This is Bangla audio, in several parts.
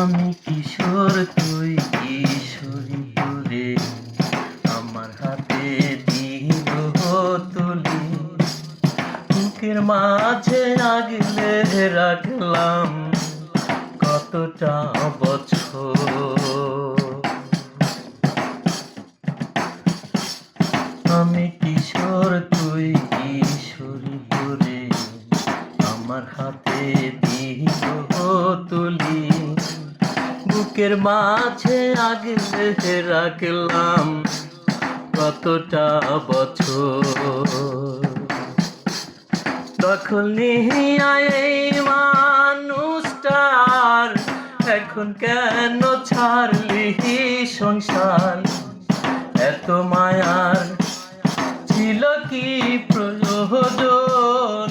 আমি কিশোর, তুই কিশোরী রে আমার হাতে দিল তুলি বুকের মাঝে আগলে রাখলাম কতটা বছর। আমি কিশোর, তুই কিশোরী রে আমার হাতে বুকের মাঝে আগে রাখলাম কতটা বছর। তখন এই মানুষটার এখন কেন ছাড়লি সংসার? এত মায়ার ছিল কি প্রয়োজন?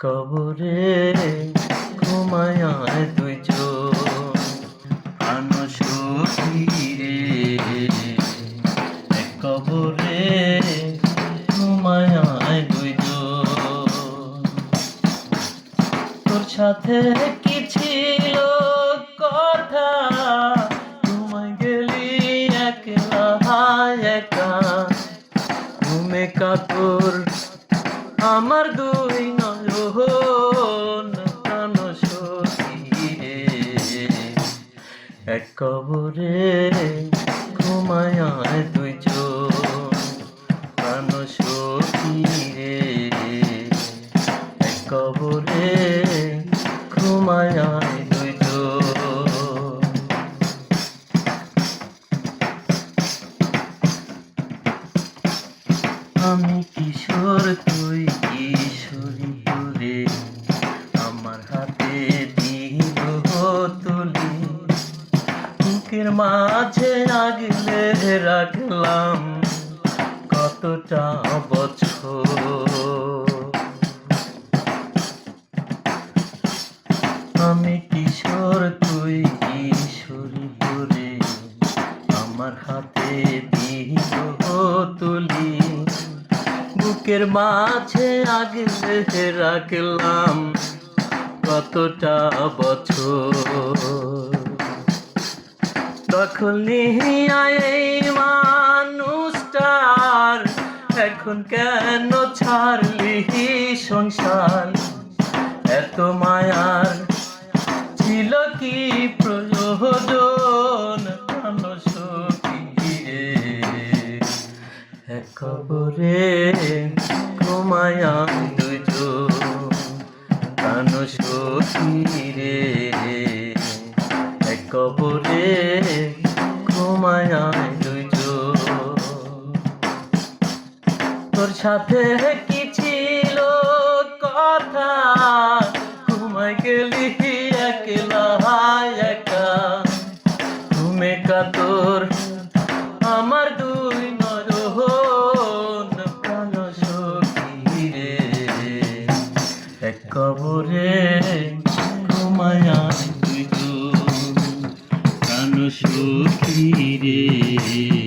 কবরে ঘুমায় দুইজন প্রাণ সখী রে এক কবরে ঘুমায় দুইজন তোর সাথে কি ছিল কথা? ঘুমায় গেলি একলা একা। ঘুমে কাতর আমার দুই এক কবরে ঘুমায় দুইজন প্রাণ রে এক কবরে ঘুমায় আমি কিশোর তুই রাখলাম কতটা বছর। আমি কিশোর, তুই কিশোরী রে আমার হাতে দিল তুলি। বুকের মাঝে আগলে রাখলাম কতটা বছর। তখন এই মানুষটার এখন কেন ছাড়লি সংসার? এত মায়ার ছিল কি প্রয়োজন প্রাণ সখী রে কবরে ঘুমায়া দুজন প্রাণ সখী রে কবরে সাথে কি ছিল কথা? ঘুমাই গেলি একলা একা। ঘুমে কাতর, আমার দুই নরহন, প্রাণ সখী রে। এক কবরে ঘুমায়া প্রাণ রে। এক কবরে